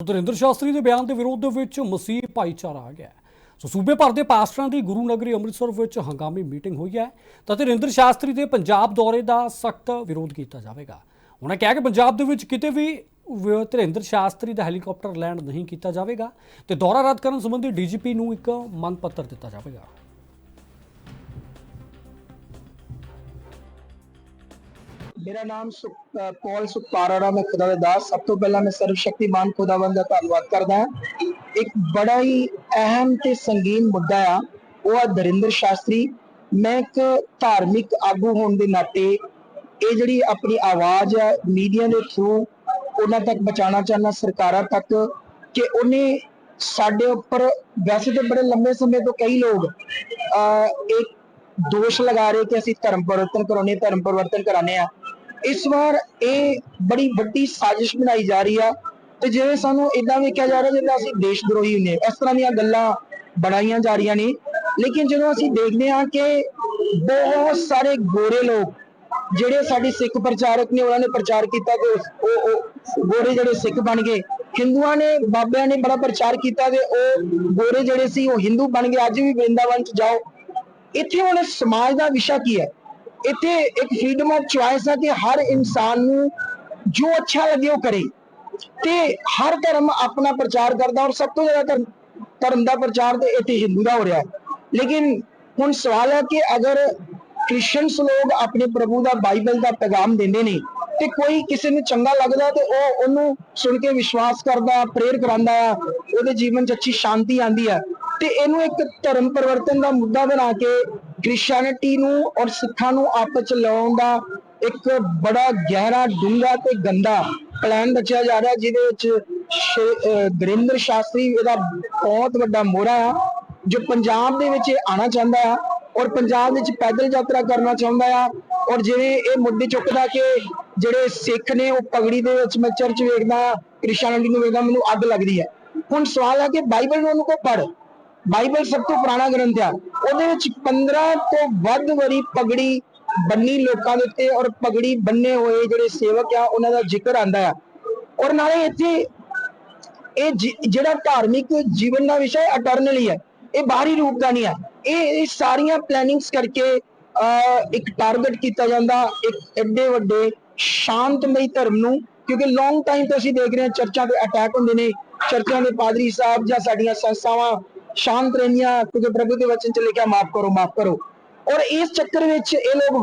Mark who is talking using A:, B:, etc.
A: ਧਰਿੰਦਰ ਸ਼ਾਸਤਰੀ ਦੇ ਬਿਆਨ ਦੇ ਵਿਰੋਧ ਦੇ ਵਿੱਚ ਮਸੀਹ ਭਾਈਚਾਰਾ ਆ ਗਿਆ ਸੋ ਸੂਬੇ ਭਰ ਦੇ ਪਾਸਟਰਾਂ ਦੀ ਗੁਰੂ ਨਗਰੀ ਅੰਮ੍ਰਿਤਸਰ ਵਿੱਚ ਹੰਗਾਮੀ ਮੀਟਿੰਗ ਹੋਈ ਹੈ ਤਾਂ ਧਰਿੰਦਰ ਸ਼ਾਸਤਰੀ ਦੇ ਪੰਜਾਬ ਦੌਰੇ ਦਾ ਸਖਤ ਵਿਰੋਧ ਕੀਤਾ ਜਾਵੇਗਾ। ਉਹਨਾਂ ਕਿਹਾ ਕਿ ਪੰਜਾਬ ਦੇ ਵਿੱਚ ਕਿਤੇ ਵੀ ਧਰਿੰਦਰ ਸ਼ਾਸਤਰੀ ਦਾ ਹੈਲੀਕਾਪਟਰ ਲੈਂਡ ਨਹੀਂ ਕੀਤਾ ਜਾਵੇਗਾ ਤੇ ਦੌਰਾ ਰੱਦ ਕਰਨ ਸੰਬੰਧੀ ਡੀਜੀਪੀ ਨੂੰ ਇੱਕ ਮੰਗ ਪੱਤਰ ਦਿੱਤਾ ਜਾਵੇਗਾ।
B: ਮੇਰਾ ਨਾਮ ਸੁਖ- ਅਹ ਪੌਲ ਸੁਖਪਾਰਾੜਾ, ਮੈਂ ਖੁਦਾ ਦੇ ਦਾਸ। ਸਭ ਤੋਂ ਪਹਿਲਾਂ ਮੈਂ ਸਰਵ ਸ਼ਕਤੀਮਾਨ ਖੁਦਾਵੰਦ ਦਾ ਧੰਨਵਾਦ ਕਰਦਾ ਹਾਂ। ਇੱਕ ਬੜਾ ਹੀ ਅਹਿਮ ਤੇ ਸੰਗੀਨ ਮੁੱਦਾ ਆ, ਉਹ ਆ ਦਰਿੰਦਰ ਸ਼ਾਸਤਰੀ। ਮੈਂ ਇੱਕ ਧਾਰਮਿਕ ਆਗੂ ਹੋਣ ਦੇ ਨਾਤੇ ਇਹ ਜਿਹੜੀ ਆਪਣੀ ਆਵਾਜ਼ ਆ ਮੀਡੀਆ ਦੇ ਥਰੂ ਉਹਨਾਂ ਤੱਕ ਪਹੁੰਚਾਉਣਾ ਚਾਹੁੰਦਾ, ਸਰਕਾਰਾਂ ਤੱਕ, ਕਿ ਉਹਨੇ ਸਾਡੇ ਉੱਪਰ, ਵੈਸੇ ਤਾਂ ਬੜੇ ਲੰਬੇ ਸਮੇਂ ਤੋਂ ਕਈ ਲੋਕ ਅਹ ਇੱਕ ਦੋਸ਼ ਲਗਾ ਰਹੇ ਕਿ ਅਸੀਂ ਧਰਮ ਪਰਿਵਰਤਨ ਕਰਾਉਣੇ ਧਰਮ ਪਰਿਵਰਤਨ ਕਰਾਣੇ ਆ ਇਸ ਵਾਰ ਇਹ ਬੜੀ ਵੱਡੀ ਸਾਜ਼ਿਸ਼ ਬਣਾਈ ਜਾ ਰਹੀ ਆ ਤੇ ਜਿਵੇਂ ਸਾਨੂੰ ਇਦਾਂ ਵੇਖਿਆ ਜਾ ਰਿਹਾ ਜਿਵੇਂ ਅਸੀਂ ਦੇਸ਼ ਦਰੋਹੀ ਹੁੰਦੇ ਇਸ ਤਰ੍ਹਾਂ ਦੀਆਂ ਗੱਲਾਂ ਬਣਾਈਆਂ ਜਾ ਰਹੀਆਂ ਨੇ। ਲੇਕਿਨ ਜਦੋਂ ਅਸੀਂ ਦੇਖਦੇ ਹਾਂ ਕਿ ਬਹੁਤ ਸਾਰੇ ਗੋਰੇ ਲੋਕ ਜਿਹੜੇ ਸਾਡੇ ਸਿੱਖ ਪ੍ਰਚਾਰਕ ਨੇ, ਉਹਨਾਂ ਨੇ ਪ੍ਰਚਾਰ ਕੀਤਾ ਤੇ ਉਹ ਉਹ ਗੋਰੇ ਜਿਹੜੇ ਸਿੱਖ ਬਣ ਗਏ। ਹਿੰਦੂਆਂ ਨੇ, ਬਾਬਿਆਂ ਨੇ ਬੜਾ ਪ੍ਰਚਾਰ ਕੀਤਾ ਤੇ ਉਹ ਗੋਰੇ ਜਿਹੜੇ ਸੀ ਉਹ ਹਿੰਦੂ ਬਣ ਗਏ। ਅੱਜ ਵੀ ਵਰਿੰਦਾਵਨ ਚ ਜਾਓ। ਇੱਥੇ ਹੁਣ ਸਮਾਜ ਦਾ ਵਿਸ਼ਾ ਕੀ ਹੈ? ਇੱਥੇ ਇੱਕ ਫਰੀडम ਆਫ ਚੁਆਇਸ ਹੈ ਕਿ ਹਰ ਇਨਸਾਨ ਨੂੰ ਜੋ ਅੱਛਾ ਲੱਗੇ ਉਹ ਕਰੇ। ਤੇ ਹਰ ਧਰਮ ਆਪਣਾ ਪ੍ਰਚਾਰ ਕਰਦਾ ਔਰ ਸਭ ਤੋਂ ਜ਼ਿਆਦਾ ਧਰਮ ਦਾ ਪ੍ਰਚਾਰ ਤੇ ਇੱਥੇ ਹਿੰਦੂ ਦਾ ਹੋ ਰਿਹਾ ਹੈ। ਲੇਕਿਨ ਹੁਣ ਸਵਾਲ ਹੈ ਕਿ ਅਗਰ ਕ੍ਰਿਸਚੀਅਨਸ ਲੋਕ ਆਪਣੇ ਪ੍ਰਭੂ ਦਾ ਬਾਈਬਲ ਦਾ ਪੈਗਾਮ ਦਿੰਦੇ ਨੇ ਤੇ ਕੋਈ ਕਿਸੇ ਨੂੰ ਚੰਗਾ ਲੱਗਦਾ ਤੇ ਉਹ ਉਹਨੂੰ ਸੁਣ ਕੇ ਵਿਸ਼ਵਾਸ ਕਰਦਾ ਪ੍ਰੇਰ ਕਰਾਂਦਾ ਆ, ਉਹਦੇ ਜੀਵਨ 'ਚ ਅੱਛੀ ਸ਼ਾਂਤੀ ਆਂਦੀ ਹੈ ਤੇ ਇਹਨੂੰ ਇੱਕ ਧਰਮ ਪਰਿਵਰਤਨ ਦਾ ਮੁੱਦਾ ਬਣਾ ਕੇ ਕ੍ਰਿਸਚੀਅਨਿਟੀ ਨੂੰ ਔਰ ਸਿੱਖਾਂ ਨੂੰ ਆਪਸ ਚ ਲਾਉਣ ਦਾ ਇੱਕ ਬੜਾ ਗਹਿਰਾ ਡੂੰਘਾ ਤੇ ਗੰਦਾ ਪਲਾਨ ਰਚਿਆ ਜਾ ਰਿਹਾ, ਜਿਹਦੇ ਵਿੱਚ ਸ਼ੇ- ਗੁਰਿੰਦਰ ਸ਼ਾਸਤਰੀ ਇਹਦਾ ਬਹੁਤ ਵੱਡਾ ਮੋਹਰਾ ਆ, ਜੋ ਪੰਜਾਬ ਦੇ ਵਿੱਚ ਆਣਾ ਚਾਹੁੰਦਾ ਆ ਔਰ ਪੰਜਾਬ ਵਿੱਚ ਪੈਦਲ ਯਾਤਰਾ ਕਰਨਾ ਚਾਹੁੰਦਾ ਆ ਔਰ ਜਿਵੇਂ ਇਹ ਮੁੱਦੇ ਚੁੱਕਦਾ ਕਿ ਜਿਹੜੇ ਸਿੱਖ ਨੇ ਉਹ ਪਗੜੀ ਦੇ ਵਿੱਚ ਮੈਂ ਚਰਚ ਵੇਖਦਾ ਕ੍ਰਿਸਚੀਅਨਿਟੀ ਨੂੰ ਵੇਖਦਾ, ਮੈਨੂੰ ਅੱਗ ਲੱਗਦੀ ਹੈ। ਹੁਣ ਸਵਾਲ ਆ ਕਿ ਬਾਈਬਲ ਨੂੰ ਉਹਨੂੰ ਕੋ ਪੜ੍ਹ? ਬਾਈਬਲ ਸਭ ਤੋਂ ਪੁਰਾਣਾ ਗ੍ਰੰਥ ਆ। ਉਹਦੇ ਵਿੱਚ 15 ਤੋਂ ਵੱਧ ਵਾਰੀ ਪਗੜੀ ਬੰਨੀ ਲੋਕਾਂ ਦੇ ਉੱਤੇ ਔਰ ਪਗੜੀ ਬੰਨੇ ਹੋਏ ਜਿਹੜੇ ਸੇਵਕ ਆ ਉਹਨਾਂ ਦਾ ਜ਼ਿਕਰ ਆਂਦਾ ਆ। ਔਰ ਨਾਲੇ ਇੱਥੇ ਇਹ ਜਿਹੜਾ ਧਾਰਮਿਕ ਜੀਵਨ ਦਾ ਵਿਸ਼ਾ ਹੈ ਅਟਰਨਲੀ ਹੈ ਇਹ ਬਾਹਰੀ ਰੂਪ ਦਾ ਨਹੀਂ ਹੈ ਇਹ ਇਹ ਸਾਰੀਆਂ ਪਲੈਨਿੰਗਸ ਕਰਕੇ ਅਹ, ਇੱਕ ਟਾਰਗੇਟ ਕੀਤਾ ਜਾਂਦਾ ਇੱਕ ਐਡੇ ਵੱਡੇ ਸ਼ਾਂਤਮਈ ਧਰਮ ਨੂੰ ਕਿਉਂਕਿ ਲੌਂਗ ਟਾਈਮ ਤੋਂ ਅਸੀਂ ਦੇਖ ਰਹੇ ਹਾਂ ਚਰਚਾਂ ਤੇ ਅਟੈਕ ਹੁੰਦੇ ਨੇ। ਚਰਚਾਂ ਦੇ ਪਾਦਰੀ ਸਾਹਿਬ ਜਾਂ ਸਾਡੀਆਂ ਸੰਸਥਾਵਾਂ ਸ਼ਾਂਤ ਰਹਿੰਦੀਆਂ, ਕਿਉਂਕਿ ਪ੍ਰਭੂ ਦੇ ਵਚਨ ਚ ਲਿਖਿਆ, ਮਾਫ ਕਰੋ ਮਾਫ ਕਰੋ। ਔਰ ਇਸ ਚੱਕਰ ਵਿੱਚ ਇਹ ਲੋਕ